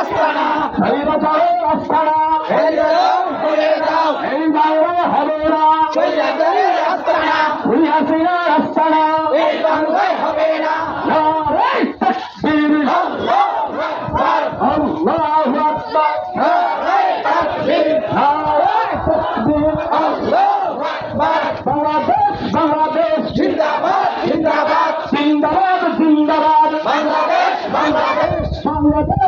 আস্তানা সেই বাঁচাও আস্তানা এই দাও খুলে দাও এই বাইরে হবে না। সেই রাজারে আস্তানা ওই হাসিনা আস্তানা এই বাংলায় হবে না। বাংলাদেশ বাংলাদেশ। জিন্দাবাদ জিন্দাবাদ। জিন্দাবাদ জিন্দাবাদ। বাংলাদেশ বাংলাদেশ। বাংলাদেশ।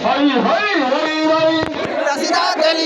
はいはいはいはい。